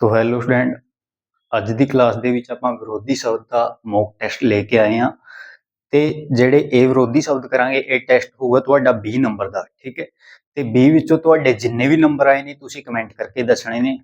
ਤੋ hello student ਅੱਜ ਦੀ class ਦੇ ਵਿੱਚ ਆਪਾਂ ਵਿਰੋਧੀ ਸ਼ਬਦ ਦਾ ਮੌਕ ਟੈਸਟ ਲੈ ਕੇ ਆਏ ਹਾਂ ਤੇ ਜਿਹੜੇ ਇਹ ਵਿਰੋਧੀ ਸ਼ਬਦ ਕਰਾਂਗੇ ਇਹ ਟੈਸਟ ਹੋਊਗਾ ਤੁਹਾਡਾ 20 ਨੰਬਰ ਦਾ, ਠੀਕ ਹੈ? ਤੇ 20 ਵਿੱਚੋਂ ਤੁਹਾਡੇ ਜਿੰਨੇ ਵੀ ਨੰਬਰ ਆਏ ਨੇ, ਤੁਸੀਂ ਕਮੈਂਟ ਕਰਕੇ ਦੱਸਣੇ ਨੇ।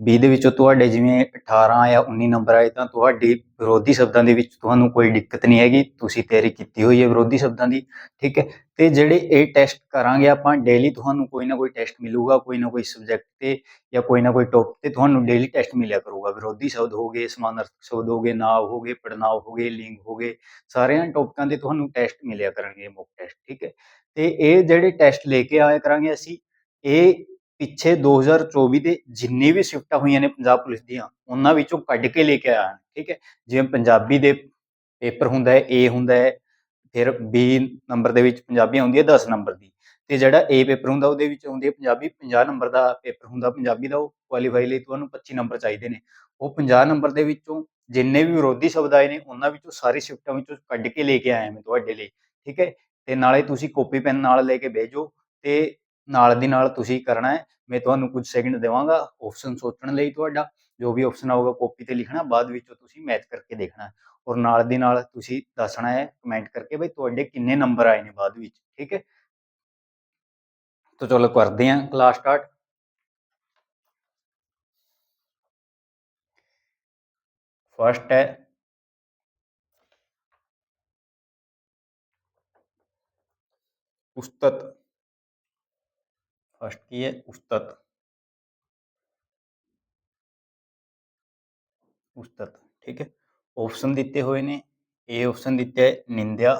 20 ਦੇ ਵਿੱਚੋਂ ਤੁਹਾਡੇ ਜਿਵੇਂ 18 ਜਾਂ 19 ਨੰਬਰ ਆਏ ਤਾਂ ਤੁਹਾਡੀ ਵਿਰੋਧੀ ਸ਼ਬਦਾਂ ਦੇ ਵਿੱਚ ਤੁਹਾਨੂੰ ਕੋਈ ਦਿੱਕਤ ਨਹੀਂ ਹੈਗੀ, ਤੁਸੀਂ ਤਿਆਰੀ ਕੀਤੀ ਹੋਈ ਹੈ ਵਿਰੋਧੀ ਸ਼ਬਦਾਂ ਦੀ, ਠੀਕ ਹੈ? ਤੇ ਜਿਹੜੇ ਇਹ ਟੈਸਟ ਕਰਾਂਗੇ ਆਪਾਂ ਡੇਲੀ ਤੁਹਾਨੂੰ ਕੋਈ ਨਾ ਕੋਈ ਟੈਸਟ ਮਿਲੂਗਾ, ਕੋਈ ਨਾ ਕੋਈ ਸਬਜੈਕਟ ਤੇ ਜਾਂ ਕੋਈ ਨਾ ਕੋਈ ਟੌਪਿਕ ਤੇ ਤੁਹਾਨੂੰ ਡੇਲੀ ਟੈਸਟ ਮਿਲਿਆ ਕਰੂਗਾ। ਵਿਰੋਧੀ ਸ਼ਬਦ ਹੋਗੇ ਸਮਾਨਾਰਥਕ ਸ਼ਬਦ ਹੋਗੇ ਨਾਂਵ ਹੋਗੇ ਪੜਨਾਂਵ ਹੋਗੇ ਲਿੰਗ ਹੋਗੇ ਸਾਰਿਆਂ ਟੌਪਿਕਾਂ ਤੇ ਤੁਹਾਨੂੰ ਟੈਸਟ ਮਿਲਿਆ ਕਰਨਗੇ ਮੌਕ ਟੈਸਟ ਠੀਕ ਹੈ? ਤੇ ਇਹ ਜਿਹੜੇ ਟੈਸਟ ਲੈ ਕੇ ਆਇਆ ਕਰਾਂਗੇ ਅਸੀਂ, ਇਹ ਪਿੱਛੇ 2024 ਦੇ ਜਿੰਨੇ ਵੀ ਸ਼ਿਫਟਾਂ ਹੋਈਆਂ ਨੇ ਪੰਜਾਬ ਪੁਲਿਸ ਦੀਆਂ, ਉਹਨਾਂ ਵਿੱਚੋਂ ਕੱਢ ਕੇ ਲੈ ਕੇ ਆਇਆ, ਠੀਕ ਹੈ? ਜਿਵੇਂ ਪੰਜਾਬੀ ਦੇ ਪੇਪਰ ਹੁੰਦਾ ਹੈ ਏ ਹੁੰਦਾ ਹੈ, ਫਿਰ ਬੀ ਨੰਬਰ ਦੇ ਵਿੱਚ ਪੰਜਾਬੀ ਆਉਂਦੀ ਹੈ 10 ਨੰਬਰ ਦੀ। ਤੇ ਜਿਹੜਾ ਏ ਪੇਪਰ ਹੁੰਦਾ, ਉਹਦੇ ਵਿੱਚ ਆਉਂਦੀ ਹੈ ਪੰਜਾਬੀ 50 ਨੰਬਰ ਦਾ ਪੇਪਰ ਹੁੰਦਾ, ਪੰਜਾਬੀ ਦਾ, ਉਹ ਕੁਆਲੀਫਾਈ ਲਈ ਤੁਹਾਨੂੰ 25 ਨੰਬਰ ਚਾਹੀਦੇ ਨੇ। ਉਹ 50 ਨੰਬਰ ਦੇ ਵਿੱਚੋਂ ਜਿੰਨੇ ਵੀ ਵਿਰੋਧੀ ਸ਼ਬਦ ਆਏ ਨੇ, ਉਹਨਾਂ ਵਿੱਚੋਂ ਸਾਰੀ ਸ਼ਿਫਟਾਂ ਵਿੱਚੋਂ ਕੱਢ ਕੇ ਲੈ ਕੇ ਆਇਆ ਮੈਂ ਤੁਹਾਡੇ ਲਈ, ਠੀਕ ਹੈ? ਤੇ ਨਾਲੇ ਤੁਸੀਂ ਕਾਪੀ ਪੈਨ ਨਾਲ ਲੈ ਕੇ ਭੇਜੋ ਤੇ ਨਾਲ ਦੀ ਨਾਲ ਤੁਸੀਂ ਕਰਨਾ ਹੈ। ਮੈਂ ਤੁਹਾਨੂੰ ਕੁਝ ਸੈਕਿੰਡ ਦੇਵਾਂਗਾ ਆਪਸ਼ਨ ਸੋਚਣ ਲਈ ਤੁਹਾਡਾ। ਜੋ ਵੀ ਆਪਸ਼ਨ ਆਊਗਾ ਕਾਪੀ ਤੇ ਲਿਖਣਾ, ਬਾਅਦ ਵਿੱਚ ਤੁਸੀਂ ਮੈਚ ਕਰਕੇ ਦੇਖਣਾ ਔਰ ਨਾਲ ਦੀ ਨਾਲ ਤੁਸੀਂ ਦੱਸਣਾ ਹੈ ਕਮੈਂਟ ਕਰਕੇ ਬਈ ਤੁਹਾਡੇ ਕਿੰਨੇ ਨੰਬਰ ਆਏ ਨੇ ਬਾਅਦ ਵਿੱਚ, ਠੀਕ ਹੈ? ਤਾਂ ਚਲੋ ਕਰਦੇ ਹਾਂ ਕਲਾਸ ਸਟਾਰਟ ਫਰਸਟ ਹੈ। ਉਸਤਤ। फ़र्स्ट की है उस्तत उस्तत ठीक है? ऑप्शन दिते हुए ने ए ऑप्शन दिते है निंदा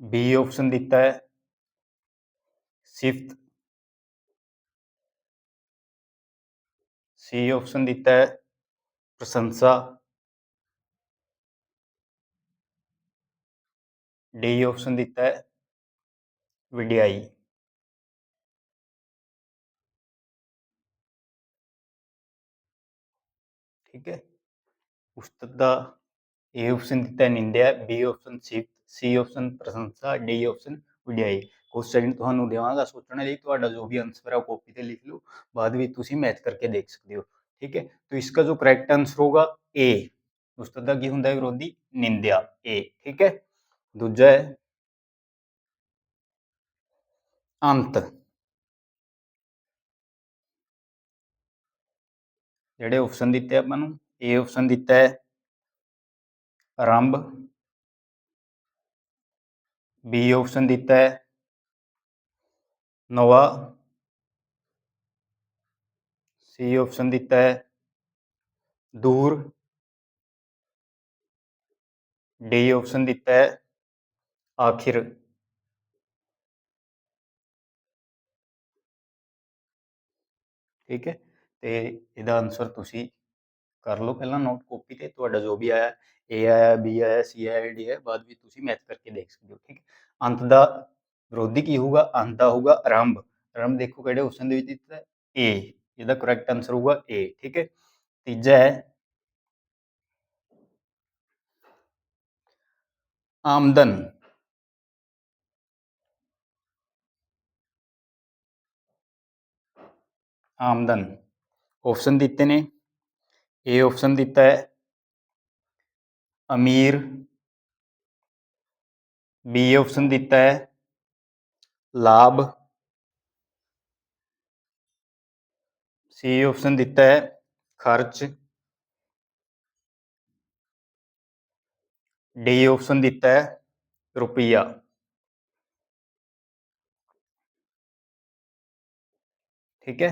बी ऑप्शन दिता है सिफ्त सी ऑप्शन दिता है, प्रशंसा। ਡੀ ਆਪਸ਼ਨ ਦਿੱਤਾ ਹੈ ਵਡਿਆਈ ਠੀਕ ਹੈ ਉਸਤਤ ਦਾ ਏ ਆਪਸ਼ਨ ਦਿੱਤਾ ਹੈ ਨਿੰਦਿਆ ਬੀ ਆਪਸ਼ਨ ਸਿਫਤ ਸੀ ਆਪਸ਼ਨ ਪ੍ਰਸ਼ੰਸਾ ਡੀ ਆਪਸ਼ਨ ਵਡਿਆਈ ਕੁਝ ਸੈਕਿੰਡ ਤੁਹਾਨੂੰ ਦੇਵਾਂਗਾ ਸੋਚਣ ਲਈ ਤੁਹਾਡਾ ਜੋ ਵੀ ਆਨਸਰ ਹੈ ਉਹ ਕਾਪੀ ਤੇ ਲਿਖ ਲਓ ਬਾਅਦ ਵਿੱਚ ਤੁਸੀਂ ਮੈਚ ਕਰਕੇ ਦੇਖ ਸਕਦੇ ਹੋ ठीक है तो इसका जो करेक्ट आंसर होगा ए उस्तत का की होंगे विरोधी निंदा ए ठीक है ਦੂਜਾ ਹੈ ਅੰਤ। ਜਿਹੜੇ ਆਪਸ਼ਨ ਦਿੱਤੇ ਆਪਾਂ ਨੂੰ, A ਆਪਸ਼ਨ ਦਿੱਤਾ ਹੈ, ਆਰੰਭ। B ਆਪਸ਼ਨ ਦਿੱਤਾ ਹੈ, ਨਵਾ। C ਆਪਸ਼ਨ ਦਿੱਤਾ ਹੈ, ਦੂਰ। ਡੀ ਆਪਸ਼ਨ ਦਿੱਤਾ ਹੈ ਆਖਿਰ ਠੀਕ ਹੈ, ਤੇ ਇਹਦਾ ਆਨਸਰ ਤੁਸੀਂ ਕਰ ਲਓ ਪਹਿਲਾਂ ਨੋਟ ਕਾਪੀ ਤੇ, ਤੁਹਾਡਾ ਜੋ ਵੀ ਆਇਆ ਏ ਆਇਆ ਬੀ ਆਇਆ ਸੀ ਆਇਆ ਡੀ ਹੈ ਬਾਅਦ ਵਿੱਚ ਤੁਸੀਂ ਮੈਚ ਕਰਕੇ ਦੇਖ ਸਕਦੇ ਹੋ, ਠੀਕ ਹੈ। ਅੰਤ ਦਾ ਵਿਰੋਧੀ ਕੀ ਹੋਊਗਾ? ਅੰਤ ਦਾ ਹੋਊਗਾ ਆਰੰਭ। ਆਰੰਭ ਦੇਖੋ ਕਿਹੜੇ ਆਪਸ਼ਨ ਦੇ ਵਿੱਚ ਦਿੱਤਾ ਹੈ? ਏ ਇਹਦਾ ਕਰੈਕਟ ਆਨਸਰ ਹੋਊਗਾ ਏ ਠੀਕ ਹੈ। ਤੀਜਾ ਹੈ, ਆਮਦਨ। ਆਮਦਨ ਆਪਸ਼ਨ ਦਿੱਤੇ ਨੇ ਏ ਆਪਸ਼ਨ ਦਿੱਤਾ ਹੈ ਅਮੀਰ ਬੀ ਆਪਸ਼ਨ ਦਿੱਤਾ ਹੈ ਲਾਭ सी ऑप्शन ਦਿੱਤਾ ਹੈ ਖਰਚ ਡੀ ਆਪਸ਼ਨ ਦਿੱਤਾ ਹੈ ਰੁਪਈਆ ਠੀਕ ਹੈ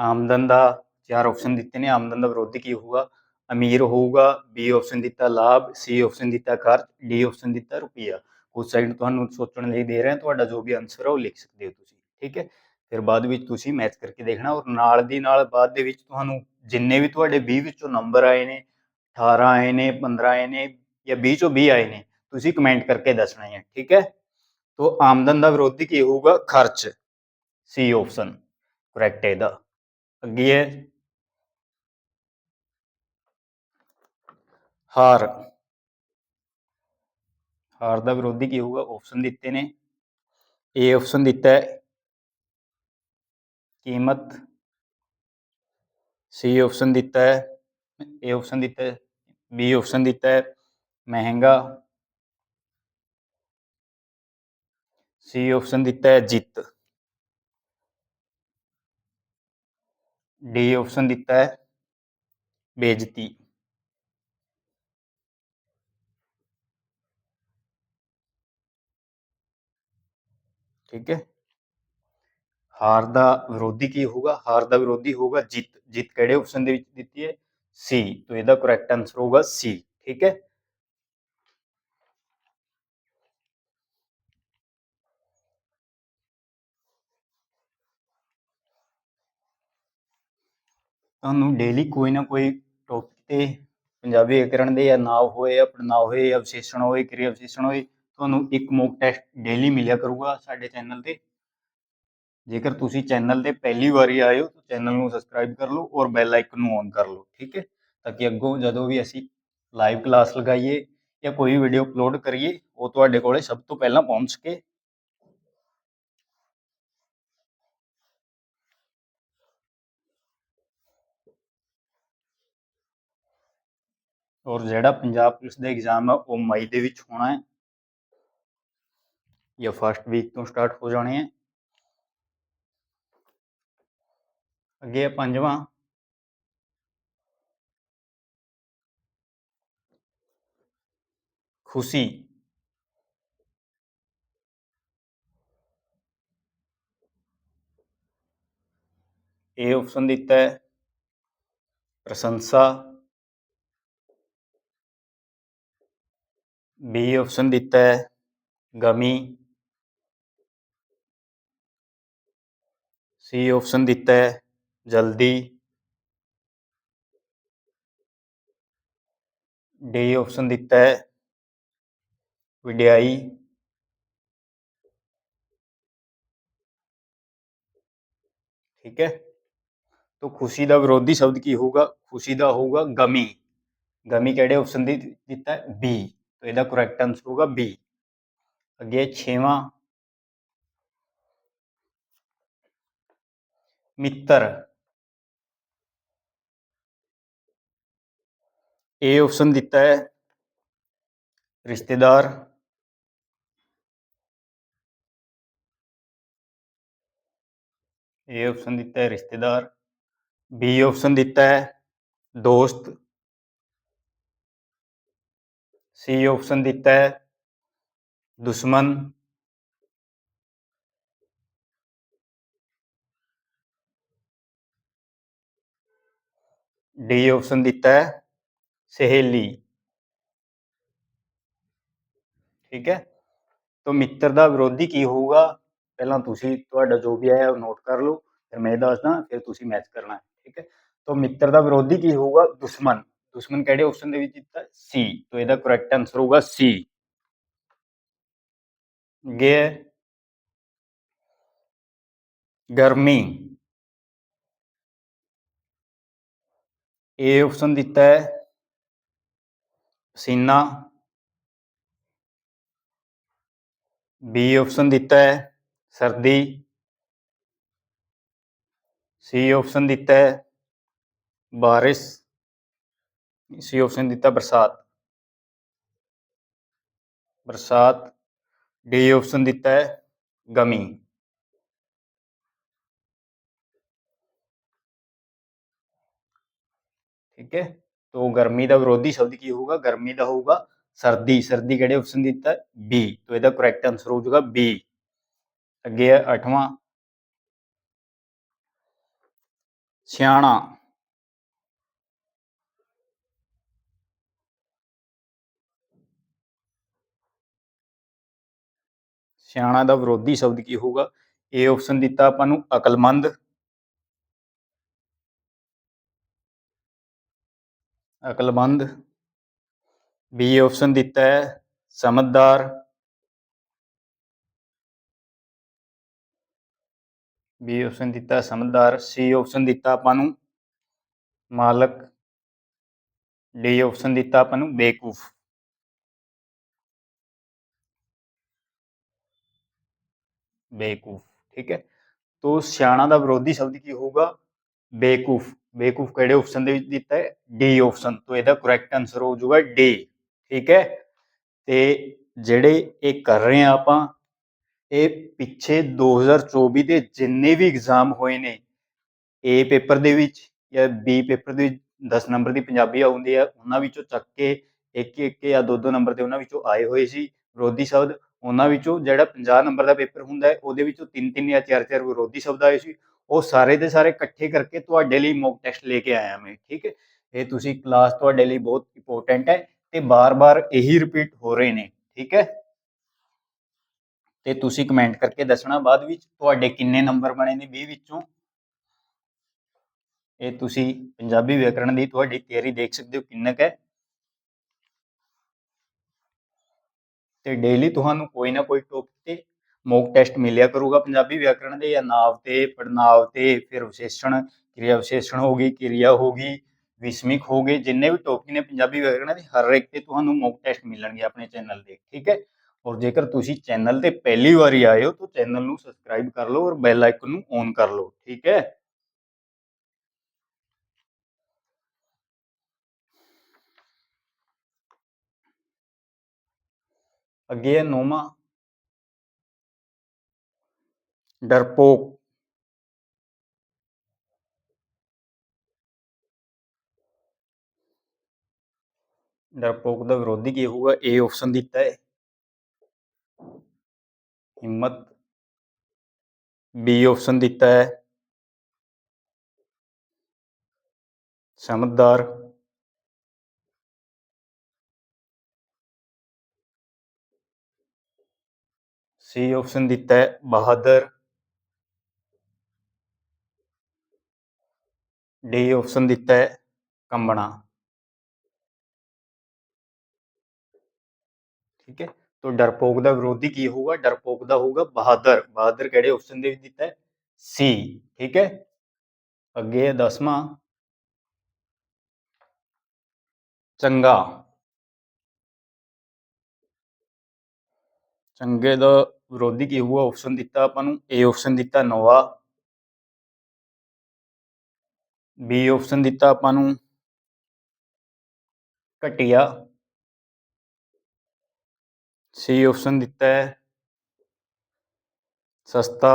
ਆਮਦਨ ਦਾ ਚਾਰ ਆਪਸ਼ਨ ਦਿੱਤੇ ਨੇ, ਆਮਦਨ ਦਾ ਵਿਰੋਧੀ ਕੀ ਹੋਊਗਾ? ਅਮੀਰ ਹੋਊਗਾ ਬੀ ਆਪਸ਼ਨ ਦਿੱਤਾ ਲਾਭ ਸੀ ਆਪਸ਼ਨ ਦਿੱਤਾ ਖਰਚ ਡੀ ਆਪਸ਼ਨ ਦਿੱਤਾ ਰੁਪਈਆ। ਕੁਝ ਸਾਈਡ ਤੁਹਾਨੂੰ ਸੋਚਣ ਲਈ ਦੇ ਰਹੇ ਹਾਂ, ਤੁਹਾਡਾ ਜੋ ਵੀ ਆਨਸਰ ਹੈ ਉਹ ਲਿਖ ਸਕਦੇ ਹੋ ਤੁਸੀਂ, ਠੀਕ ਹੈ? ਫਿਰ ਬਾਅਦ ਵਿੱਚ ਤੁਸੀਂ ਮੈਚ ਕਰਕੇ ਦੇਖਣਾ ਔਰ ਨਾਲ ਦੀ ਨਾਲ ਬਾਅਦ ਦੇ ਵਿੱਚ ਤੁਹਾਨੂੰ ਜਿੰਨੇ ਵੀ ਤੁਹਾਡੇ 20 ਵਿੱਚੋਂ ਨੰਬਰ ਆਏ ਨੇ 18 ਆਏ ਨੇ 15 ਆਏ ਨੇ ਜਾਂ 20 ਚੋਂ 20 ਆਏ ਨੇ, ਤੁਸੀਂ ਕਮੈਂਟ ਕਰਕੇ ਦੱਸਣਾ ਹੈ ਠੀਕ ਹੈ? ਤੋਂ ਆਮਦਨ ਦਾ ਵਿਰੋਧੀ ਕੀ ਹੋਊਗਾ? ਖਰਚ ਸੀ ਆਪਸ਼ਨ ਕਰੈਕਟ ਹੈ ਇਹਦਾ। ਅੱਗੇ ਹੈ ਹਾਰ। ਹਾਰ ਦਾ ਵਿਰੋਧੀ ਕੀ ਹੋਊਗਾ? ਆਪਸ਼ਨ ਦਿੱਤੇ ਨੇ। ਏ ਆਪਸ਼ਨ ਦਿੱਤਾ ਹੈ। ਕੀਮਤ। ਸੀ ਆਪਸ਼ਨ ਦਿੱਤਾ ਹੈ। ਏ ਆਪਸ਼ਨ ਦਿੱਤਾ ਹੈ। ਬੀ ਆਪਸ਼ਨ ਦਿੱਤਾ ਹੈ। ਮਹਿੰਗਾ। ਸੀ ਆਪਸ਼ਨ ਦਿੱਤਾ ਹੈ। ਜਿੱਤ। ਡੀ ਆਪਸ਼ਨ ਦਿੱਤਾ ਹੈ ਬੇਇੱਜ਼ਤੀ ਠੀਕ ਹੈ ਹਾਰ ਦਾ ਵਿਰੋਧੀ ਕੀ ਹੋਊਗਾ ਹਾਰ ਦਾ ਵਿਰੋਧੀ ਹੋਊਗਾ ਜਿੱਤ ਜਿੱਤ ਕਿਹੜੇ ਆਪਸ਼ਨ ਦੇ ਵਿੱਚ ਦਿੱਤੀ ਹੈ ਸੀ ਤਾਂ ਇਹਦਾ ਕਰੈਕਟ ਆਨਸਰ ਹੋਊਗਾ ਸੀ ਠੀਕ ਹੈ ਤੁਹਾਨੂੰ ਡੇਲੀ ਕੋਈ ਨਾ ਕੋਈ ਟੌਪਿਕ ਤੇ ਪੰਜਾਬੀ ਵਿਆਕਰਣ ਦੇ ਜਾਂ ਨਾਮ ਹੋਏ ਜਾਂ ਪੜਨਾਮ ਹੋਏ ਜਾਂ ਵਿਸ਼ੇਸ਼ਣ ਹੋਏ ਕਿਰਿਆ ਵਿਸ਼ੇਸ਼ਣ ਹੋਏ, ਤੁਹਾਨੂੰ ਇੱਕ ਮੌਕ ਟੈਸਟ ਡੇਲੀ ਮਿਲਿਆ ਕਰੂਗਾ ਸਾਡੇ ਚੈਨਲ ਤੇ। ਜੇਕਰ ਤੁਸੀਂ ਚੈਨਲ ਤੇ ਪਹਿਲੀ ਵਾਰੀ ਆਏ ਹੋ, ਤਾਂ ਚੈਨਲ ਨੂੰ ਸਬਸਕ੍ਰਾਈਬ ਕਰ ਲਓ ਔਰ ਬੈਲ ਆਈਕਨ ਨੂੰ ਔਨ ਕਰ ਲਓ, ਠੀਕ ਹੈ? ਤਾਂ ਕਿ ਅੱਗੋਂ ਜਦੋਂ ਵੀ ਅਸੀਂ ਲਾਈਵ ਕਲਾਸ ਲਗਾਈਏ ਜਾਂ ਕੋਈ ਵੀਡੀਓ ਅਪਲੋਡ ਕਰੀਏ, ਉਹ ਤੁਹਾਡੇ ਕੋਲੇ ਸਭ ਤੋਂ ਪਹਿਲਾਂ ਪਹੁੰਚ ਸਕੇ ਔਰ ਜਿਹੜਾ ਪੰਜਾਬ ਪੁਲਿਸ ਦਾ ਐਗਜ਼ਾਮ ਹੈ ਉਹ ਮਈ ਦੇ ਵਿੱਚ ਹੋਣਾ ਹੈ। ਜਾਂ ਫਸਟ ਵੀਕ ਤੋਂ ਸਟਾਰਟ ਹੋ ਜਾਣੇ ਹੈ। ਅੱਗੇ ਹੈ ਪੰਜਵਾਂ। ਖੁਸ਼ੀ। ਇਹ ਆਪਸ਼ਨ ਦਿੱਤਾ ਹੈ। ਪ੍ਰਸ਼ੰਸਾ। ਬੀ ਆਪਸ਼ਨ ਦਿੱਤਾ ਹੈ ਗਮੀ ਸੀ ਆਪਸ਼ਨ ਦਿੱਤਾ ਹੈ ਜਲਦੀ ਡੀ ਆਪਸ਼ਨ ਦਿੱਤਾ ਹੈ ਵਿਡਿਆਈ ਠੀਕ ਹੈ तो खुशी ਦਾ ਵਿਰੋਧੀ ਸ਼ਬਦ ਕੀ ਹੋਊਗਾ ਖੁਸ਼ੀ ਦਾ ਹੋਊਗਾ ਗਮੀ ਗਮੀ ਕਿਹੜੇ ਆਪਸ਼ਨ ਦੀ ਦਿੱਤਾ ਹੈ ਬੀ तो ਇਹਦਾ ਕਰੈਕਟ ਆਨਸਰ ਹੋਊਗਾ ਬੀ ਅੱਗੇ ਛੇਵਾਂ ਮਿੱਤਰ ए ਆਪਸ਼ਨ ਦਿੱਤਾ ਹੈ ਰਿਸ਼ਤੇਦਾਰ ए ਆਪਸ਼ਨ ਦਿੱਤਾ ਹੈ ਰਿਸ਼ਤੇਦਾਰ ਬੀ ਆਪਸ਼ਨ ਦਿੱਤਾ ਹੈ ਦੋਸਤ ਸੀ ਆਪਸ਼ਨ ਦਿੱਤਾ ਹੈ। ਦੁਸ਼ਮਨ ਡੀ ਆਪਸ਼ਨ ਦਿੱਤਾ ਹੈ। ਸਹੇਲੀ। ਠੀਕ ਹੈ। ਤਾਂ ਮਿੱਤਰ ਦਾ ਵਿਰੋਧੀ ਕੀ ਹੋਊਗਾ? ਪਹਿਲਾਂ ਤੁਸੀਂ ਤੁਹਾਡਾ ਜੋ ਵੀ ਆਇਆ ਉਹ ਨੋਟ ਕਰ ਲਓ, ਫਿਰ ਮੈਂ ਦੱਸਦਾ, ਫਿਰ ਤੁਸੀਂ ਮੈਚ ਕਰਨਾ, ਠੀਕ ਹੈ। ਤਾਂ ਮਿੱਤਰ ਦਾ ਵਿਰੋਧੀ ਕੀ ਹੋਊਗਾ? ਦੁਸ਼ਮਣ। ਦੁਸ਼ਮਨ ਕਿਹੜੇ ਆਪਸ਼ਨ ਦੇ ਵਿੱਚ ਦਿੱਤਾ ਸੀ ਤਾਂ ਇਹਦਾ ਕਰੈਕਟ ਆਨਸਰ ਹੋਊਗਾ ਸੀ ਗੇ ਗਰਮੀ ਇਹ ਆਪਸ਼ਨ ਦਿੱਤਾ ਹੈ ਪਸੀਨਾ ਬੀ ਆਪਸ਼ਨ ਦਿੱਤਾ ਹੈ ਸਰਦੀ ਸੀ ਆਪਸ਼ਨ ਦਿੱਤਾ ਹੈ ਬਾਰਿਸ਼ ਸੀ ਆਪਸ਼ਨ ਦਿੱਤਾ ਬਰਸਾਤ ਬਰਸਾਤ ਡੀ ਆਪਸ਼ਨ ਦਿੱਤਾ ਹੈ ਗਮੀ ਠੀਕ ਹੈ तो गर्मी ਦਾ ਵਿਰੋਧੀ ਸ਼ਬਦ ਕੀ ਹੋਊਗਾ ਗਰਮੀ ਦਾ ਹੋਊਗਾ ਸਰਦੀ ਸਰਦੀ ਕਿਹੜੇ ਆਪਸ਼ਨ ਦਿੱਤਾ ਬੀ तो ਇਹਦਾ ਕਰੈਕਟ ਆਨਸਰ ਹੋ ਜਾਊਗਾ ਬੀ ਅੱਗੇ ਹੈ 8ਵਾਂ ਸਿਆਣਾ ਸਿਆਣਾ ਦਾ ਵਿਰੋਧੀ ਸ਼ਬਦ ਕੀ ਹੋਊਗਾ? ਏ ਆਪਸ਼ਨ ਦਿੱਤਾ ਆਪਾਂ ਨੂੰ, ਅਕਲਮੰਦ। ਅਕਲਮੰਦ। ਬੀ ਆਪਸ਼ਨ ਦਿੱਤਾ ਹੈ, ਸਮਝਦਾਰ। ਬੀ ਆਪਸ਼ਨ ਦਿੱਤਾ, ਸਮਝਦਾਰ। ਸੀ ਆਪਸ਼ਨ ਦਿੱਤਾ ਆਪਾਂ ਨੂੰ, ਮਾਲਕ। ਡੀ ਆਪਸ਼ਨ ਦਿੱਤਾ ਆਪਾਂ ਨੂੰ, ਬੇਕੂਫ। ਬੇਕੂਫ ਠੀਕ ਹੈ ਤੋ ਸਿਆਣਾ ਦਾ ਵਿਰੋਧੀ ਸ਼ਬਦ ਕੀ ਹੋਊਗਾ ਬੇਕੂਫ ਬੇਕੂਫ ਕਿਹੜੇ ਆਪਸ਼ਨ ਦੇ ਵਿੱਚ ਦਿੱਤਾ ਹੈ ਡੀ ਆਪਸ਼ਨ ਤੋਂ ਇਹਦਾ ਕਰੈਕਟ ਆਨਸਰ ਹੋ ਜਾਊਗਾ ਡੀ ਠੀਕ ਹੈ ਤੇ ਜਿਹੜੇ ਇਹ ਕਰ ਰਹੇ ਆ ਆਪਾਂ ਇਹ ਪਿੱਛੇ 2024 ਦੇ ਜਿੰਨੇ ਵੀ ਐਗਜ਼ਾਮ ਹੋਏ ਨੇ ਏ ਪੇਪਰ ਦੇ ਵਿੱਚ ਜਾਂ ਬੀ ਪੇਪਰ ਦੇ ਵਿੱਚ 10 ਨੰਬਰ ਦੀ ਪੰਜਾਬੀ ਆਉਂਦੀ ਆ ਉਹਨਾਂ ਵਿੱਚੋਂ ਚੱਕ ਕੇ ਇੱਕ ਇੱਕ ਜਾਂ ਦੋ ਦੋ ਨੰਬਰ ਦੇ ਉਹਨਾਂ ਵਿੱਚੋਂ ਆਏ ਹੋਏ ਸੀ ਵਿਰੋਧੀ ਸ਼ਬਦ ਉਹਨਾਂ ਵਿੱਚੋਂ ਜਿਹੜਾ 50 ਨੰਬਰ ਦਾ ਪੇਪਰ ਹੁੰਦਾ ਹੈ, ਉਹਦੇ ਵਿੱਚੋਂ ਤਿੰਨ ਤਿੰਨ ਜਾਂ ਚਾਰ ਚਾਰ ਵਿਰੋਧੀ ਸ਼ਬਦ ਆਏ ਸੀ, ਉਹ ਸਾਰੇ ਦੇ ਸਾਰੇ ਇਕੱਠੇ ਕਰਕੇ ਤੁਹਾਡੇ ਲਈ ਮੌਕ ਟੈਸਟ ਲੈ ਕੇ ਆਇਆ ਮੈਂ, ਠੀਕ ਹੈ? ਇਹ ਤੁਸੀਂ ਕਲਾਸ ਤੁਹਾਡੇ ਲਈ ਬਹੁਤ ਇੰਪੋਰਟੈਂਟ ਹੈ ਤੇ ਬਾਰ-ਬਾਰ ਇਹੀ ਰਿਪੀਟ ਹੋ ਰਹੇ ਨੇ, ਠੀਕ ਹੈ? ਤੇ ਤੁਸੀਂ ਕਮੈਂਟ ਕਰਕੇ ਦੱਸਣਾ ਬਾਅਦ ਵਿੱਚ ਤੁਹਾਡੇ ਕਿੰਨੇ ਨੰਬਰ ਬਣੇ ਨੇ 20 ਵਿੱਚੋਂ? ਇਹ ਤੁਸੀਂ ਪੰਜਾਬੀ ਵਿਆਕਰਣ ਦੀ ਤੁਹਾਡੀ ਤਿਆਰੀ ਦੇਖ ਸਕਦੇ ਹੋ ਕਿੰਨਾ ਕੁ ਹੈ। ਤੇ ਡੇਲੀ ਤੁਹਾਨੂੰ ਕੋਈ ਨਾ ਕੋਈ ਟੌਪਿਕ ਤੇ ਮੌਕ ਟੈਸਟ ਮਿਲਿਆ ਕਰੂਗਾ। ਪੰਜਾਬੀ ਵਿਆਕਰਣ ਦੇ ਜਾਂ ਨਾਵ ਤੇ ਪੜਨਾਵ ਤੇ, ਫਿਰ ਵਿਸ਼ੇਸ਼ਣ, ਕਿਰਿਆ ਵਿਸ਼ੇਸ਼ਣ ਹੋ ਗਈ, ਕਿਰਿਆ ਹੋ ਗਈ, ਵਿਸਮਿਕ ਹੋ ਗਏ, ਜਿੰਨੇ ਵੀ ਟੌਪਿਕ ਨੇ ਪੰਜਾਬੀ ਵਿਆਕਰਣ ਦੇ, ਹਰ ਇੱਕ ਤੇ ਤੁਹਾਨੂੰ ਮੌਕ ਟੈਸਟ ਮਿਲਣਗੇ ਆਪਣੇ ਚੈਨਲ ਤੇ ਠੀਕ ਹੈ? ਔਰ ਜੇਕਰ ਤੁਸੀਂ ਚੈਨਲ ਤੇ ਪਹਿਲੀ ਵਾਰੀ ਆਏ ਹੋ, ਤਾਂ ਚੈਨਲ ਨੂੰ ਸਬਸਕ੍ਰਾਈਬ ਕਰ ਲਓ ਔਰ ਬੈਲ ਆਈਕਨ ਨੂੰ ਔਨ ਕਰ ਲਓ, ਠੀਕ ਹੈ? ਅੱਗੇ ਹੈ ਨੌਵਾਂ ਡਰਪੋਕ ਡਰਪੋਕ ਦਾ ਵਿਰੋਧੀ ਕੀ ਹੋਊਗਾ ਏ ਆਪਸ਼ਨ ਦਿੱਤਾ ਹੈ ਹਿੰਮਤ ਬੀ ਆਪਸ਼ਨ ਦਿੱਤਾ ਹੈ ਸੀ ਆਪਸ਼ਨ ਦਿੱਤਾ ਹੈ ਬਹਾਦਰ ਡੀ ਆਪਸ਼ਨ ਦਿੱਤਾ ਹੈ ਕੰਬਣਾ ਠੀਕ ਹੈ तो डरपोक ਦਾ ਵਿਰੋਧੀ ਕੀ ਹੋਊਗਾ ਡਰਪੋਕ ਦਾ ਹੋਊਗਾ ਬਹਾਦਰ ਬਹਾਦਰ ਕਿਹੜੇ ਆਪਸ਼ਨ ਦੇ ਵਿੱਚ ਦਿੱਤਾ ਹੈ ਸੀ ਠੀਕ ਹੈ ਅੱਗੇ ਹੈ ਦਸਵਾਂ ਚੰਗਾ ਚੰਗੇ ਦਾ ਵਿਰੋਧੀ ਕੀ ਹੋਊਗਾ? ਆਪਸ਼ਨ ਦਿੱਤਾ ਆਪਾਂ ਨੂੰ। ਏ ਆਪਸ਼ਨ ਦਿੱਤਾ ਨੋਵਾ। ਬੀ ਆਪਸ਼ਨ ਦਿੱਤਾ ਆਪਾਂ ਨੂੰ ਘਟਿਆ। ਸੀ ਆਪਸ਼ਨ ਦਿੱਤਾ ਹੈ ਸਸਤਾ।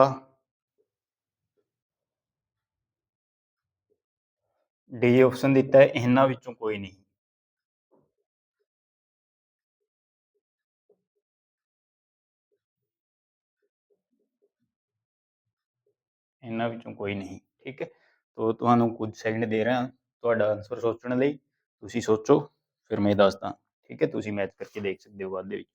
ਡੀ ਆਪਸ਼ਨ ਦਿੱਤਾ ਹੈ ਇਹਨਾਂ ਵਿੱਚੋਂ ਕੋਈ ਨਹੀਂ। ਇਹਨਾਂ ਵਿੱਚੋਂ ਕੋਈ ਨਹੀਂ, ਠੀਕ ਹੈ? ਤੋ ਤੁਹਾਨੂੰ ਕੁਝ ਸੈਕਿੰਡ ਦੇ ਰਿਹਾ ਤੁਹਾਡਾ ਆਨਸਰ ਸੋਚਣ ਲਈ। ਤੁਸੀਂ ਸੋਚੋ, ਫਿਰ ਮੈਂ ਦੱਸਦਾ, ਠੀਕ ਹੈ? ਤੁਸੀਂ ਮੈਚ ਕਰਕੇ ਦੇਖ ਸਕਦੇ ਹੋ ਬਾਅਦ ਦੇ ਵਿੱਚ।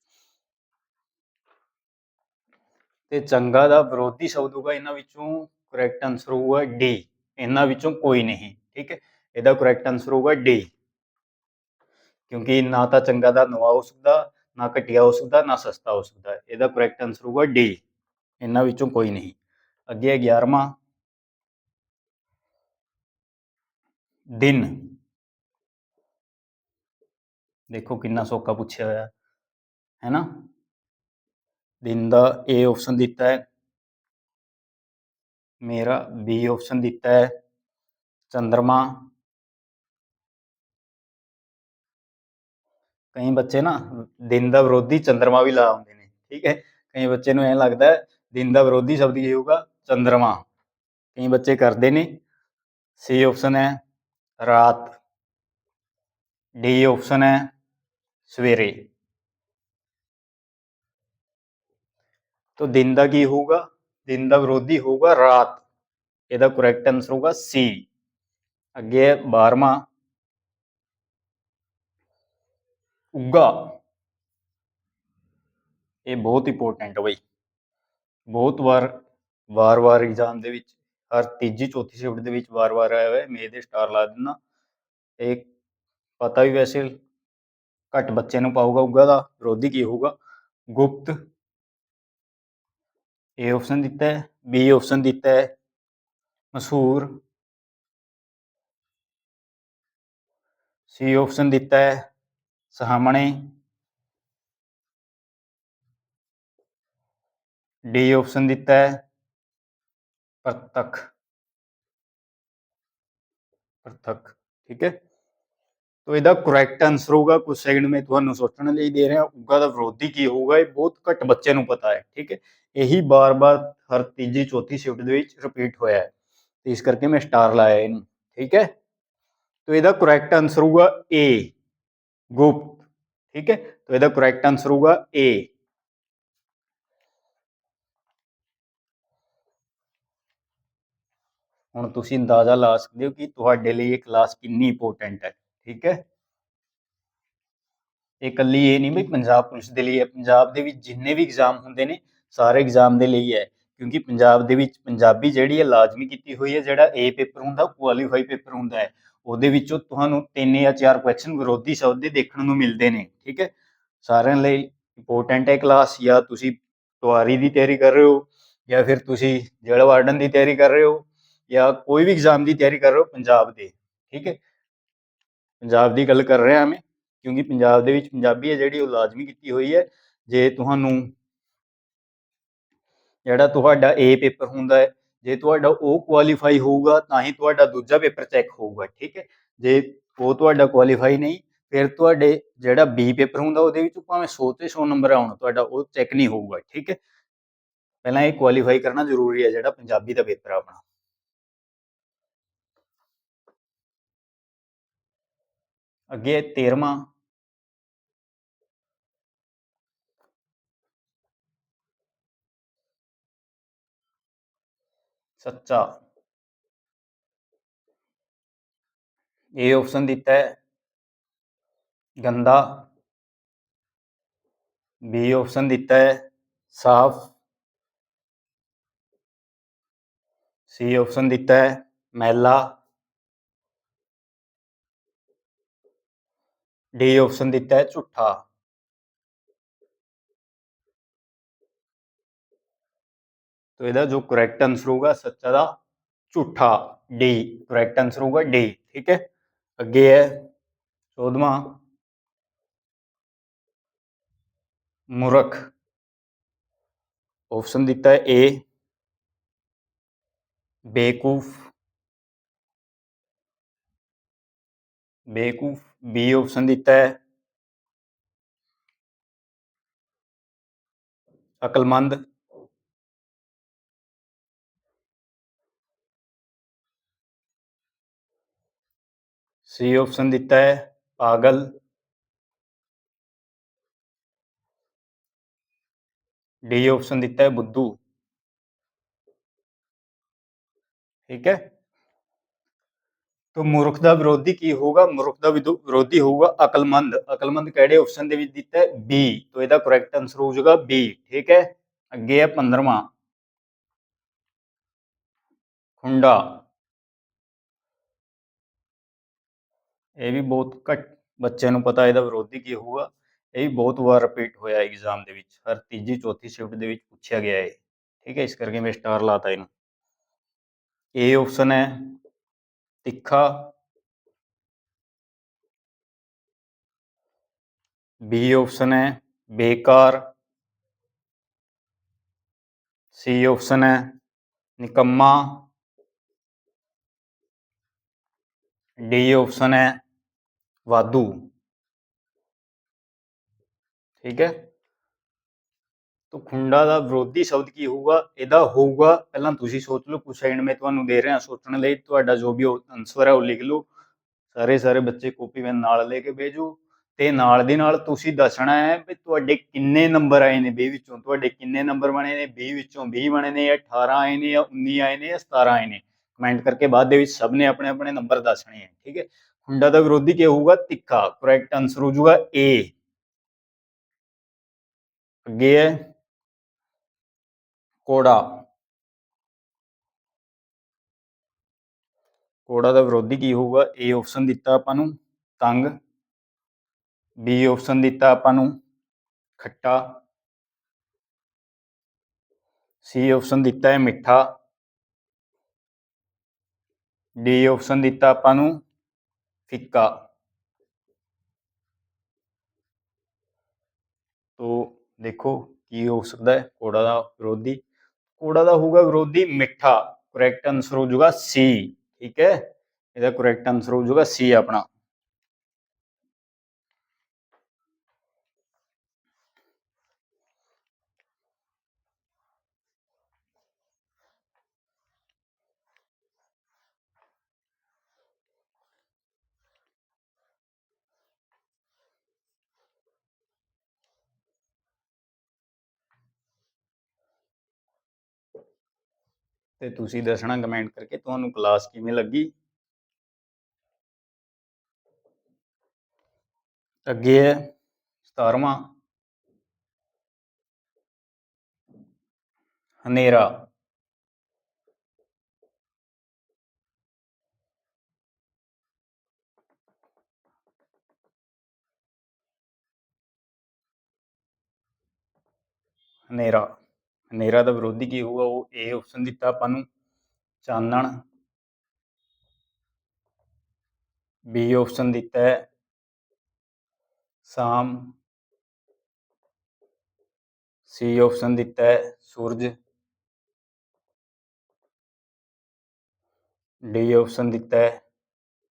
ਤੇ ਚੰਗਾ ਦਾ ਵਿਰੋਧੀ ਸ਼ਬਦ ਹੋਊਗਾ, ਇਹਨਾਂ ਵਿੱਚੋਂ ਕਰੈਕਟ ਆਨਸਰ ਹੋਊਗਾ ਡੀ ਇਹਨਾਂ ਵਿੱਚੋਂ ਕੋਈ ਨਹੀਂ, ਠੀਕ ਹੈ? ਇਹਦਾ ਕਰੈਕਟ ਆਨਸਰ ਹੋਊਗਾ ਡੀ ਕਿਉਂਕਿ ਨਾ ਤਾਂ ਚੰਗਾ ਦਾ ਨਵਾ ਹੋ ਸਕਦਾ, ਨਾ ਘਟਿਆ ਹੋ ਸਕਦਾ, ਨਾ ਸਸਤਾ ਹੋ ਸਕਦਾ, ਇਹਦਾ ਕਰੈਕਟ ਆਨਸਰ ਹੋਊਗਾ ਡੀ ਇਹਨਾਂ ਵਿੱਚੋਂ ਕੋਈ ਨਹੀਂ। ਅੱਗੇ 11ਵਾਂ ਦਿਨ। ਦੇਖੋ ਕਿੰਨਾ ਸੌਖਾ ਪੁੱਛਿਆ ਹੋਇਆ ਹੈ ਨਾ ਦਿਨ ਦਾ ਏ ਆਪਸ਼ਨ ਦਿੱਤਾ ਹੈ। ਮੇਰਾ ਬੀ ਆਪਸ਼ਨ ਦਿੱਤਾ ਹੈ। ਚੰਦਰਮਾ। ਕਈ ਬੱਚੇ ਨਾ ਦਿਨ ਦਾ ਵਿਰੋਧੀ ਚੰਦਰਮਾ ਵੀ ਲਾ ਆਉਂਦੇ ਨੇ, ਠੀਕ ਹੈ? ਕਈ ਬੱਚੇ ਨੂੰ ਐਂ ਲੱਗਦਾ ਦਿਨ ਦਾ ਵਿਰੋਧੀ ਸ਼ਬਦ ਕੀ ਹੋਊਗਾ। चंद्रमा। कई बच्चे करते ने सी ऑप्शन है, रात। डी ऑप्शन है, सवेरे। तो दिन का की होगा? दिन का विरोधी होगा रात। यदा करैक्ट आंसर होगा सी अगे बारवा उगा। ये बहुत इंपोर्टेंट है भाई। बहुत बार ਵਾਰ-ਵਾਰ ਐਗਜ਼ਾਮ ਦੇ ਵਿੱਚ, ਹਰ ਤੀਜੀ, ਚੌਥੀ ਸ਼ਿਫਟ ਦੇ ਵਿੱਚ ਵਾਰ-ਵਾਰ ਆਇਆ ਹੋਇਆ ਮੈਂ ਇਹਦੇ ਸਟਾਰ ਲਾ ਦਿੰਦਾ। ਇਹ ਪਤਾ ਵੀ ਵੈਸੇ ਘੱਟ ਬੱਚੇ ਨੂੰ ਪਾਊਗਾ ਉਗਾ ਦਾ, ਵਿਰੋਧੀ ਕੀ ਹੋਊਗਾ? ਗੁਪਤ ਏ ਆਪਸ਼ਨ ਦਿੱਤਾ ਹੈ ਬੀ ਆਪਸ਼ਨ ਦਿੱਤਾ ਹੈ, ਮਸ਼ਹੂਰ ਸੀ ਆਪਸ਼ਨ ਦਿੱਤਾ ਹੈ, ਸਾਹਮਣੇ ਡੀ ਆਪਸ਼ਨ ਦਿੱਤਾ ਹੈ। ਪ੍ਰਤੱਖ। ਪ੍ਰਤੱਖ, ਠੀਕ ਹੈ? ਤੋ ਇਹਦਾ ਕਰੈਕਟ ਆਨਸਰ ਹੋਊਗਾ ਕੁਝ ਸੈਕਿੰਡ ਮੈਂ ਤੁਹਾਨੂੰ ਸੋਚਣ ਲਈ ਦੇ ਰਿਹਾ ਉਗਾ ਦਾ ਵਿਰੋਧੀ ਕੀ ਹੋਊਗਾ, ਇਹ ਬਹੁਤ ਘੱਟ ਬੱਚੇ ਨੂੰ ਪਤਾ ਹੈ, ਠੀਕ ਹੈ? ਇਹੀ ਬਾਰ-ਬਾਰ ਹਰ ਤੀਜੀ, ਚੌਥੀ ਸ਼ਿਫਟ ਦੇ ਵਿੱਚ ਰਿਪੀਟ ਹੋਇਆ ਹੈ, ਤੇ ਇਸ ਕਰਕੇ ਮੈਂ ਸਟਾਰ ਲਾਇਆ ਇਹਨੂੰ, ਠੀਕ ਹੈ? ਤੋ ਇਹਦਾ ਕਰੈਕਟ ਆਨਸਰ ਹੋਊਗਾ ਏ ਗੁਪਤ, ਠੀਕ ਹੈ? ਤੋ ਇਹਦਾ ਕਰੈਕਟ ਆਨਸਰ ਹੋਊਗਾ ਏ ਹੁਣ ਤੁਸੀਂ ਅੰਦਾਜ਼ਾ ਲਾ ਸਕਦੇ ਹੋ ਕਿ ਤੁਹਾਡੇ ਲਈ ਇਹ ਕਲਾਸ ਕਿੰਨੀ ਇੰਪੋਰਟੈਂਟ ਹੈ ਠੀਕ ਹੈ? ਇਹ ਇਕੱਲੀ ਇਹ ਨਹੀਂ ਵੀ ਪੰਜਾਬ ਪੁਲਿਸ ਦੇ ਲਈ ਹੈ ਪੰਜਾਬ ਦੇ ਵਿੱਚ ਜਿੰਨੇ ਵੀ ਐਗਜ਼ਾਮ ਹੁੰਦੇ ਨੇ ਸਾਰੇ ਐਗਜ਼ਾਮ ਦੇ ਲਈ ਹੈ ਕਿਉਂਕਿ ਪੰਜਾਬ ਦੇ ਵਿੱਚ ਪੰਜਾਬੀ ਜਿਹੜੀ ਹੈ ਲਾਜ਼ਮੀ ਕੀਤੀ ਹੋਈ ਹੈ ਜਿਹੜਾ ਏ ਪੇਪਰ ਹੁੰਦਾ ਕੁਆਲੀਫਾਈ ਪੇਪਰ ਹੁੰਦਾ ਹੈ। ਉਹਦੇ ਵਿੱਚੋਂ ਤੁਹਾਨੂੰ ਤਿੰਨ ਜਾਂ ਚਾਰ ਕੁਐਸਚਨ ਵਿਰੋਧੀ ਸ਼ਬਦ ਦੇ ਦੇਖਣ ਨੂੰ ਮਿਲਦੇ ਨੇ ਠੀਕ ਹੈ? ਸਾਰਿਆਂ ਲਈ ਇੰਪੋਰਟੈਂਟ ਹੈ ਕਲਾਸ ਜਾਂ ਤੁਸੀਂ ਟਵਾਰੀ ਦੀ ਤਿਆਰੀ ਕਰ ਰਹੇ ਹੋ ਜਾਂ ਫਿਰ ਤੁਸੀਂ ਜੇਲ੍ਹ ਵਾਰਡਨ ਦੀ ਤਿਆਰੀ ਕਰ ਰਹੇ ਹੋ ਜਾਂ ਕੋਈ ਵੀ ਐਗਜ਼ਾਮ ਦੀ ਤਿਆਰੀ ਕਰ ਰਹੇ ਹੋ ਪੰਜਾਬ ਦੇ, ਠੀਕ ਹੈ? ਪੰਜਾਬ ਦੀ ਗੱਲ ਕਰ ਰਿਹਾ ਮੈਂ, ਕਿਉਂਕਿ ਪੰਜਾਬ ਦੇ ਵਿੱਚ ਪੰਜਾਬੀ ਹੈ ਜਿਹੜੀ ਉਹ ਲਾਜ਼ਮੀ ਕੀਤੀ ਹੋਈ ਹੈ। ਜੇ ਤੁਹਾਨੂੰ ਜਿਹੜਾ ਤੁਹਾਡਾ ਏ ਪੇਪਰ ਹੁੰਦਾ ਹੈ, ਜੇ ਤੁਹਾਡਾ ਉਹ ਕੁਆਲੀਫਾਈ ਹੋਊਗਾ, ਤਾਂ ਹੀ ਤੁਹਾਡਾ ਦੂਜਾ ਪੇਪਰ ਚੈੱਕ ਹੋਊਗਾ, ਠੀਕ ਹੈ? ਜੇ ਉਹ ਤੁਹਾਡਾ ਕੁਆਲੀਫਾਈ ਨਹੀਂ, ਫਿਰ ਤੁਹਾਡੇ ਜਿਹੜਾ ਬੀ ਪੇਪਰ ਹੁੰਦਾ ਉਹਦੇ ਵਿੱਚ ਭਾਵੇਂ 100 ਤੇ 100 ਨੰਬਰ ਆਉਣ, ਤੁਹਾਡਾ ਉਹ ਚੈੱਕ ਨਹੀਂ ਹੋਊਗਾ, ਠੀਕ ਹੈ? ਪਹਿਲਾਂ ਇਹ ਕੁਆਲੀਫਾਈ ਕਰਨਾ ਜ਼ਰੂਰੀ ਹੈ ਜਿਹੜਾ ਪੰਜਾਬੀ ਦਾ ਪੇਪਰ ਆਪਣਾ। ਅੱਗੇ 13ਵਾਂ ਸੱਚਾ ਇਹ ਆਪਸ਼ਨ ਦਿੱਤਾ ਹੈ ਗੰਦਾ ਬੀ ਆਪਸ਼ਨ ਦਿੱਤਾ ਹੈ ਸਾਫ਼ ਸੀ ਆਪਸ਼ਨ ਦਿੱਤਾ ਹੈ ਮੈਲਾ ਡੀ ਆਪਸ਼ਨ ਦਿੱਤਾ ਹੈ ਝੂਠਾ तो ਇਹਦਾ ਜੋ ਕਰੈਕਟ ਆਨਸਰ ਹੋਊਗਾ ਸੱਚਾ ਦਾ ਝੂਠਾ ਡੀ ਕਰੈਕਟ ਆਨਸਰ ਹੋਊਗਾ ਡੀ ਠੀਕ ਹੈ ਅੱਗੇ ਹੈ 14ਵਾਂ ਮੂਰਖ ਆਪਸ਼ਨ ਦਿੱਤਾ ਹੈ ਏ ਬੇਕੂਫ ਬੇਕੂਫ ਬੀ ਆਪਸ਼ਨ ਦਿੱਤਾ ਹੈ ਅਕਲਮੰਦ सी ऑप्शन दिता है पागल डी ऑप्शन दिता है बुद्धू ठीक है ਤੋ ਮੂਰਖ ਦਾ ਵਿਰੋਧੀ ਕੀ ਹੋਊਗਾ? ਮੂਰਖ ਦਾ ਵਿਰੋਧੀ ਹੋਊਗਾ ਅਕਲਮੰਦ। ਅਕਲਮੰਦ ਕਿਹੜੇ ਆਪਸ਼ਨ ਦੇ ਵਿੱਚ ਦਿੱਤਾ ਹੈ? ਬੀ ਤੋ ਇਹਦਾ ਕਰੈਕਟ ਆਨਸਰ ਹੋ ਜਾਊਗਾ ਬੀ ਠੀਕ ਹੈ? ਅੱਗੇ ਹੈ 15ਵਾਂ ਖੁੰਡਾ। ਇਹ ਵੀ ਬਹੁਤ ਘੱਟ ਬੱਚਿਆਂ ਨੂੰ ਪਤਾ ਇਹਦਾ ਵਿਰੋਧੀ ਕੀ ਹੋਊਗਾ। ਇਹ ਵੀ ਬਹੁਤ ਵਾਰ ਰਿਪੀਟ ਹੋਇਆ ਐਗਜ਼ਾਮ ਦੇ ਵਿੱਚ। ਹਰ ਤੀਜੀ, ਚੌਥੀ ਸ਼ਿਫਟ ਦੇ ਵਿੱਚ ਪੁੱਛਿਆ ਗਿਆ ਹੈ ਠੀਕ ਹੈ? ਇਸ ਕਰਕੇ ਮੈਂ ਸਟਾਰ ਲਾਤਾ ਇਹਨੂੰ। ਇਹ ਆਪਸ਼ਨ ਹੈ ਤਿੱਖਾ ਬੀ ਆਪਸ਼ਨ ਹੈ ਬੇਕਾਰ ਸੀ ਆਪਸ਼ਨ ਹੈ ਨਿਕੰਮਾ ਡੀ ਆਪਸ਼ਨ ਹੈ ਵਾਧੂ ਠੀਕ ਹੈ ਤੋ ਖੁੰਡਾ ਦਾ ਵਿਰੋਧੀ ਸ਼ਬਦ ਕੀ ਹੋਊਗਾ? ਇਹਦਾ ਹੋਊਗਾ, ਪਹਿਲਾਂ ਤੁਸੀਂ ਸੋਚ ਲਓ, ਕੁਛ ਸੈਕਿੰਡ ਮੈਂ ਤੁਹਾਨੂੰ ਦੇ ਰਿਹਾ, ਸੋਚਣ ਲਈ ਤੁਹਾਡਾ ਜੋ ਵੀ ਆਨਸਰ ਹੈ ਉਹ ਲਿਖ ਲਓ। ਸਾਰੇ ਸਾਰੇ ਬੱਚੇ ਕਾਪੀ ਪੈਨ ਨਾਲ ਲੈ ਕੇ ਭੇਜੋ ਤੇ ਨਾਲ ਦੀ ਨਾਲ ਤੁਸੀਂ ਦੱਸਣਾ ਹੈ ਵੀ ਤੁਹਾਡੇ ਕਿੰਨੇ ਨੰਬਰ ਆਏ ਨੇ 20 ਵਿੱਚੋਂ, ਤੁਹਾਡੇ ਕਿੰਨੇ ਨੰਬਰ ਬਣੇ ਨੇ 20 ਵਿੱਚੋਂ 20 ਬਣੇ ਨੇ, ਜਾਂ 18 ਆਏ ਨੇ, ਜਾਂ 19 ਆਏ ਨੇ, ਜਾਂ 17 ਆਏ ਨੇ। ਕਮੈਂਟ ਕਰਕੇ ਬਾਅਦ ਦੇ ਵਿੱਚ ਸਭ ਨੇ ਆਪਣੇ ਆਪਣੇ ਨੰਬਰ ਦੱਸਣੇ ਹੈ, ਠੀਕ ਹੈ? ਖੁੰਡਾ ਦਾ ਵਿਰੋਧੀ ਕੀ ਹੋਊਗਾ? ਤਿੱਖਾ ਕਰੈਕਟ ਆਨਸਰ ਹੋ ਜਾਊਗਾ ਏ ਅੱਗੇ ਹੈ। ਕੋੜਾ। ਕੋੜਾ ਦਾ ਵਿਰੋਧੀ ਕੀ ਹੋਊਗਾ? ਏ ਆਪਸ਼ਨ ਦਿੱਤਾ ਆਪਾਂ ਨੂੰ, ਤੰਗ। ਬੀ ਆਪਸ਼ਨ ਦਿੱਤਾ ਆਪਾਂ ਨੂੰ, ਖੱਟਾ। ਸੀ ਆਪਸ਼ਨ ਦਿੱਤਾ ਹੈ ਮਿੱਠਾ। ਡੀ ਆਪਸ਼ਨ ਦਿੱਤਾ ਆਪਾਂ ਨੂੰ, ਫਿੱਕਾ। ਤੋ ਦੇਖੋ ਕੀ ਹੋ ਸਕਦਾ ਹੈ ਕੋੜਾ ਦਾ ਵਿਰੋਧੀ। ਕੋੜਾ ਦਾ ਹੋਊਗਾ ਵਿਰੋਧੀ ਮਿੱਠਾ। ਕਰੈਕਟ ਆਨਸਰ ਹੋ ਜਾਊਗਾ ਸੀ ਠੀਕ ਹੈ? ਇਹਦਾ ਕਰੈਕਟ ਆਨਸਰ ਹੋ ਜਾਊਗਾ ਸੀ ਆਪਣਾ। ਤੇ ਤੁਸੀਂ ਦੱਸਣਾ ਕਮੈਂਟ ਕਰਕੇ ਤੁਹਾਨੂੰ ਕਲਾਸ ਕਿਵੇਂ ਲੱਗੀ? ਅੱਗੇ ਹੈ 17ਵਾਂ ਹਨੇਰਾ। ਹਨੇਰਾ। ਹਨੇਰਾ ਦਾ ਵਿਰੋਧੀ ਕੀ ਹੋਊਗਾ? ਉਹ ਏ ਆਪਸ਼ਨ ਦਿੱਤਾ ਆਪਾਂ ਨੂੰ, ਚਾਨਣ। ਬੀ ਆਪਸ਼ਨ ਦਿੱਤਾ ਹੈ, ਸ਼ਾਮ। ਸੀ ਆਪਸ਼ਨ ਦਿੱਤਾ ਹੈ, ਸੂਰਜ। ਡੀ ਆਪਸ਼ਨ ਦਿੱਤਾ ਹੈ,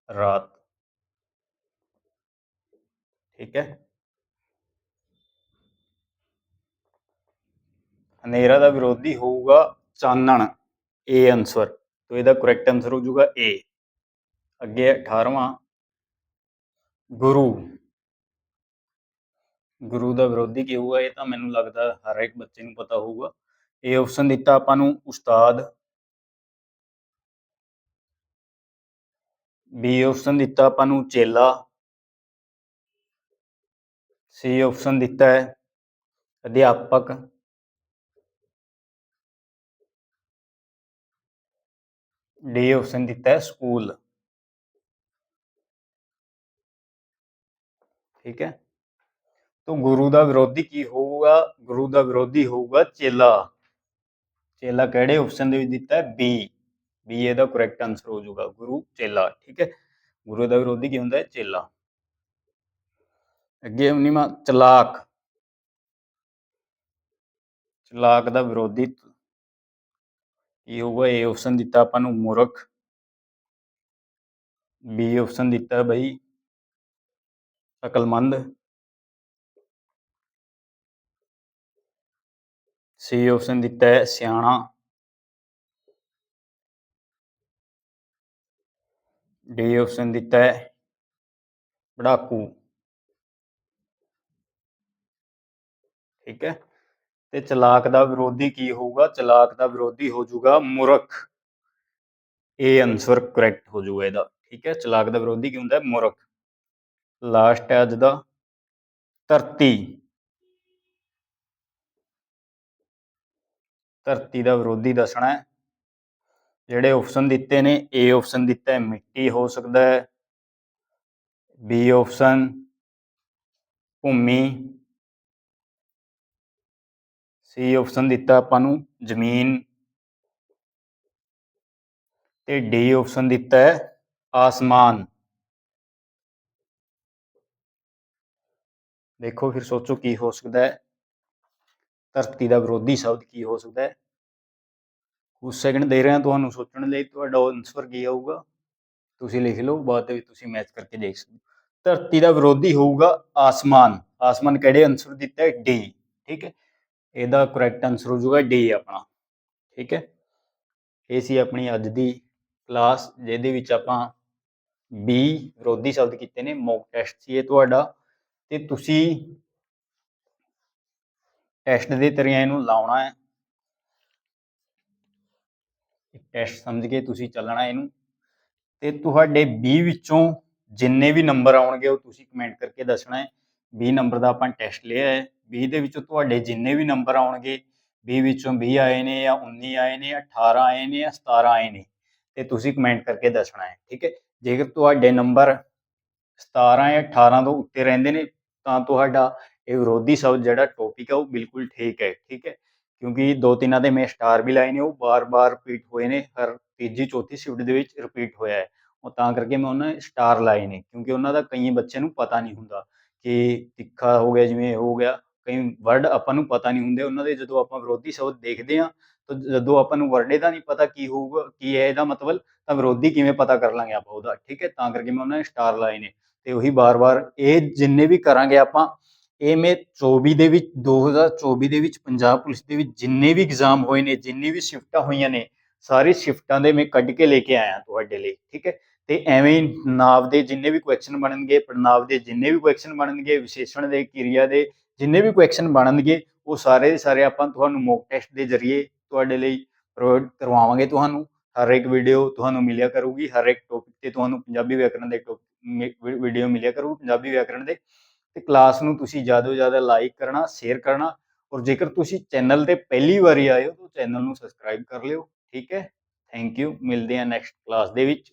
ਰਾਤ। ਠੀਕ ਹੈ? ਹਨੇਰਾ ਦਾ ਵਿਰੋਧੀ ਹੋਊਗਾ ਚਾਨਣ ਏ ਆਨਸਰ ਤੋ ਇਹਦਾ ਕਰੈਕਟ ਆਨਸਰ ਹੋ ਜਾਊਗਾ ਏ ਅੱਗੇ 18ਵਾਂ ਗੁਰੂ। ਗੁਰੂ ਦਾ ਵਿਰੋਧੀ ਕੀ ਹੋਊਗਾ, ਇਹ ਤਾਂ ਮੈਨੂੰ ਲੱਗਦਾ ਹਰ ਇੱਕ ਬੱਚੇ ਨੂੰ ਪਤਾ ਹੋਊਗਾ। ਇਹ ਆਪਸ਼ਨ ਦਿੱਤਾ ਆਪਾਂ ਨੂੰ ਉਸਤਾਦ। ਬੀ ਆਪਸ਼ਨ ਦਿੱਤਾ ਆਪਾਂ ਨੂੰ ਚੇਲਾ। ਸੀ ਆਪਸ਼ਨ ਦਿੱਤਾ ਹੈ ਅਧਿਆਪਕ। ਡੀ ਆਪਸ਼ਨ ਦਿੱਤਾ ਹੈ ਸਕੂਲ ਠੀਕ ਹੈ तो गुरु ਦਾ ਵਿਰੋਧੀ ਕੀ ਹੋਊਗਾ ਗੁਰੂ ਦਾ ਵਿਰੋਧੀ ਹੋਊਗਾ ਚੇਲਾ ਚੇਲਾ ਕਿਹੜੇ ਆਪਸ਼ਨ ਦੇ ਵਿੱਚ ਦਿੱਤਾ ਹੈ ਬੀ ਬੀ ਇਹਦਾ ਕਰੈਕਟ ਆਨਸਰ ਹੋ ਜਾਊਗਾ ਗੁਰੂ ਚੇਲਾ ਠੀਕ ਹੈ ਗੁਰੂ ਦਾ ਵਿਰੋਧੀ ਕੀ ਹੁੰਦਾ ਹੈ ਚੇਲਾ ਅੱਗੇ ਉਨੀਵਾਂ ਚਲਾਕ ਚਲਾਕ ਦਾ ਵਿਰੋਧੀ ਕੀ ਹੋਊਗਾ ਇਹ ਆਪਸ਼ਨ ਦਿੱਤਾ ਆਪਾਂ ਨੂੰ, ਮੂਰਖ। ਬੀ ਆਪਸ਼ਨ ਦਿੱਤਾ ਹੈ ਬਈ ਅਕਲਮੰਦ ਸੀ ਆਪਸ਼ਨ ਦਿੱਤਾ ਹੈ ਸਿਆਣਾ। ਡੀ ਆਪਸ਼ਨ ਦਿੱਤਾ ਹੈ ਪੜਾਕੂ। ਠੀਕ ਹੈ। ਤੇ ਚਲਾਕ ਦਾ ਵਿਰੋਧੀ ਕੀ ਹੋਊਗਾ? ਚਲਾਕ ਦਾ ਵਿਰੋਧੀ ਹੋ ਜਾਊਗਾ ਮੂਰਖ। ਇਹ ਆਨਸਰ ਕਰੈਕਟ ਹੋ ਜਾਊਗਾ ਇਹਦਾ, ਠੀਕ ਹੈ? ਚਲਾਕ ਦਾ ਵਿਰੋਧੀ ਕੀ ਹੁੰਦਾ? ਹੈ ਮੂਰਖ। ਲਾਸਟ ਹੈ ਅੱਜ ਦਾ, ਧਰਤੀ। ਧਰਤੀ ਦਾ ਵਿਰੋਧੀ ਦੱਸਣਾ ਹੈ। ਜਿਹੜੇ ਆਪਸ਼ਨ ਦਿੱਤੇ ਨੇ ਏ ਆਪਸ਼ਨ ਦਿੱਤਾ ਹੈ, ਮਿੱਟੀ ਹੋ ਸਕਦਾ ਹੈ। ਬੀ ਆਪਸ਼ਨ ਭੂਮੀ। ਸੀ ਆਪਸ਼ਨ ਦਿੱਤਾ ਆਪਾਂ ਨੂੰ, ਜ਼ਮੀਨ। ਤੇ ਡੀ ਆਪਸ਼ਨ ਦਿੱਤਾ ਹੈ, ਆਸਮਾਨ। ਦੇਖੋ ਫਿਰ ਸੋਚੋ ਕੀ ਹੋ ਸਕਦਾ ਹੈ। ਧਰਤੀ ਦਾ ਵਿਰੋਧੀ ਸ਼ਬਦ ਕੀ ਹੋ ਸਕਦਾ ਹੈ? ਕੁਝ ਸੈਕਿੰਡ ਦੇ ਰਹੇ ਹਾਂ ਤੁਹਾਨੂੰ ਸੋਚਣ ਲਈ, ਤੁਹਾਡਾ ਆਨਸਰ ਕੀ ਆਊਗਾ? ਤੁਸੀਂ ਲਿਖ ਲਓ, ਬਾਅਦ ਦੇ ਵਿੱਚ ਤੁਸੀਂ ਮੈਚ ਕਰਕੇ ਦੇਖ ਸਕਦੇ ਹੋ। ਧਰਤੀ ਦਾ ਵਿਰੋਧੀ ਹੋਊਗਾ ਆਸਮਾਨ। ਆਸਮਾਨ ਕਿਹੜੇ ਆਨਸਰ ਦਿੱਤਾ ਹੈ? ਡੀ ਠੀਕ ਹੈ? ਇਹਦਾ ਕਰੈਕਟ ਆਨਸਰ ਹੋ ਜਾਊਗਾ ਡੀ ਆਪਣਾ, ਠੀਕ ਹੈ? ਇਹ ਸੀ ਆਪਣੀ ਅੱਜ ਦੀ ਕਲਾਸ ਜਿਹਦੇ ਵਿੱਚ ਆਪਾਂ ਬੀ ਵਿਰੋਧੀ ਸ਼ਬਦ ਕੀਤੇ ਨੇ ਮੌਕ ਟੈਸਟ ਸੀ ਇਹ ਤੁਹਾਡਾ, ਤੇ ਤੁਸੀਂ ਟੈਸਟ ਦੇ ਤਰੀਆਂ ਇਹਨੂੰ ਲਾਉਣਾ ਹੈ। ਇੱਕ ਟੈਸਟ ਸਮਝ ਕੇ ਤੁਸੀਂ ਚੱਲਣਾ ਇਹਨੂੰ, ਤੇ ਤੁਹਾਡੇ 20 ਵਿੱਚੋਂ ਜਿੰਨੇ ਵੀ ਨੰਬਰ ਆਉਣਗੇ ਉਹ ਤੁਸੀਂ ਕਮੈਂਟ ਕਰਕੇ ਦੱਸਣਾ ਹੈ। 20 ਨੰਬਰ ਦਾ ਆਪਾਂ ਟੈਸਟ ਲਿਆ ਹੈ। 20 ਦੇ ਵਿੱਚੋਂ ਤੁਹਾਡੇ ਜਿੰਨੇ ਵੀ ਨੰਬਰ ਆਉਣਗੇ 20 ਵਿੱਚੋਂ 20 ਆਏ ਨੇ ਜਾਂ 19 ਆਏ ਨੇ 18 ਆਏ ਨੇ ਜਾਂ 17 ਆਏ ਨੇ, ਤੇ ਤੁਸੀਂ ਕਮੈਂਟ ਕਰਕੇ ਦੱਸਣਾ ਹੈ, ਠੀਕ ਹੈ? ਜੇਕਰ ਤੁਹਾਡੇ ਨੰਬਰ 17 ਜਾਂ 18 ਤੋਂ ਉੱਤੇ ਰਹਿੰਦੇ ਨੇ, ਤਾਂ ਤੁਹਾਡਾ ਇਹ ਵਿਰੋਧੀ ਸ਼ਬਦ ਜਿਹੜਾ ਟੌਪਿਕ ਹੈ ਉਹ ਬਿਲਕੁਲ ਠੀਕ ਹੈ ਠੀਕ ਹੈ? ਕਿਉਂਕਿ ਦੋ ਤਿੰਨਾਂ ਦੇ ਮੈਂ ਸਟਾਰ ਵੀ ਲਾਏ ਨੇ, ਉਹ ਬਾਰ-ਬਾਰ ਰਿਪੀਟ ਹੋਏ ਨੇ, ਹਰ ਤੀਜੀ, ਚੌਥੀ ਸ਼ਿਫਟ ਦੇ ਵਿੱਚ ਰਿਪੀਟ ਹੋਇਆ ਹੈ। ਉਹ ਤਾਂ ਕਰਕੇ ਮੈਂ ਉਹਨਾਂ ਸਟਾਰ ਲਾਏ ਨੇ, ਕਿਉਂਕਿ ਉਹਨਾਂ ਦਾ ਕਈ ਬੱਚਿਆਂ ਨੂੰ ਪਤਾ ਨਹੀਂ ਹੁੰਦਾ ਕਿ ਤਿੱਖਾ ਹੋ ਗਿਆ, ਜਿਵੇਂ ਹੋ ਗਿਆ ਕਈ ਵਰਡ ਆਪਾਂ ਨੂੰ ਪਤਾ ਨਹੀਂ ਹੁੰਦੇ, ਉਹਨਾਂ ਦੇ ਜਦੋਂ ਆਪਾਂ ਵਿਰੋਧੀ ਸ਼ਬਦ ਦੇਖਦੇ ਹਾਂ, ਤਾਂ ਜਦੋਂ ਆਪਾਂ ਨੂੰ ਵਰਡ ਇਹਦਾ ਨਹੀਂ ਪਤਾ ਕੀ ਹੋਊਗਾ, ਕੀ ਹੈ ਇਹਦਾ ਮਤਲਬ, ਤਾਂ ਵਿਰੋਧੀ ਕਿਵੇਂ ਪਤਾ ਕਰ ਲਾਂਗੇ ਆਪਾਂ ਉਹਦਾ, ਠੀਕ ਹੈ? ਤਾਂ ਕਰਕੇ ਮੈਂ ਉਹਨਾਂ ਨੇ ਸਟਾਰ ਲਾਏ ਨੇ, ਤੇ ਉਹੀ ਬਾਰ-ਬਾਰ ਇਹ ਜਿੰਨੇ ਵੀ ਕਰਾਂਗੇ ਆਪਾਂ, ਇਹ ਮੈਂ 24 ਦੇ ਵਿੱਚ 2024 ਦੇ ਵਿੱਚ ਪੰਜਾਬ ਪੁਲਿਸ ਦੇ ਵਿੱਚ ਜਿੰਨੇ ਵੀ ਐਗਜ਼ਾਮ ਹੋਏ ਨੇ, ਜਿੰਨੀ ਵੀ ਸ਼ਿਫਟਾਂ ਹੋਈਆਂ ਨੇ, ਸਾਰੀ ਸ਼ਿਫਟਾਂ ਦੇ ਮੈਂ ਕੱਢ ਕੇ ਲੈ ਕੇ ਆਇਆ ਤੁਹਾਡੇ ਲਈ, ਠੀਕ ਹੈ? ਤੇ ਐਵੇਂ ਨਾਵ ਦੇ ਜਿੰਨੇ ਵੀ ਕੁਐਸਚਨ ਬਣਨਗੇ ਪੜਨਾਵ ਦੇ ਜਿੰਨੇ ਵੀ ਕੁਐਸਚਨ ਬਣਨਗੇ, ਵਿਸ਼ੇਸ਼ਣ ਦੇ, ਕਿਰਿਆ ਦੇ ਜਿੰਨੇ ਵੀ ਕੁਐਸਚਨ ਬਣਨਗੇ, ਉਹ ਸਾਰੇ ਦੇ ਸਾਰੇ ਆਪਾਂ ਤੁਹਾਨੂੰ ਮੌਕ ਟੈਸਟ ਦੇ ਜ਼ਰੀਏ ਤੁਹਾਡੇ ਲਈ ਪ੍ਰੋਵਾਈਡ ਕਰਵਾਵਾਂਗੇ ਤੁਹਾਨੂੰ। ਹਰ ਇੱਕ ਵੀਡੀਓ ਤੁਹਾਨੂੰ ਮਿਲਿਆ ਕਰੂਗੀ, ਹਰ ਇੱਕ ਟੌਪਿਕ ਤੇ ਤੁਹਾਨੂੰ ਪੰਜਾਬੀ ਵਿਆਕਰਣ ਦੇ ਵੀਡੀਓ ਮਿਲਿਆ ਕਰੂ ਪੰਜਾਬੀ ਵਿਆਕਰਣ ਦੇ। ਤੇ ਕਲਾਸ ਨੂੰ ਤੁਸੀਂ ਜ਼ਿਆਦਾ ਤੋਂ ਜ਼ਿਆਦਾ ਲਾਈਕ ਕਰਨਾ ਸ਼ੇਅਰ ਕਰਨਾ ਔਰ ਜੇਕਰ ਤੁਸੀਂ ਚੈਨਲ ਤੇ ਪਹਿਲੀ ਵਾਰੀ ਆਏ ਹੋ ਤਾਂ ਚੈਨਲ ਨੂੰ ਸਬਸਕ੍ਰਾਈਬ ਕਰ ਲਿਓ, ਠੀਕ ਹੈ? ਥੈਂਕ ਯੂ ਮਿਲਦੇ ਹਾਂ ਨੈਕਸਟ ਕਲਾਸ ਦੇ ਵਿੱਚ।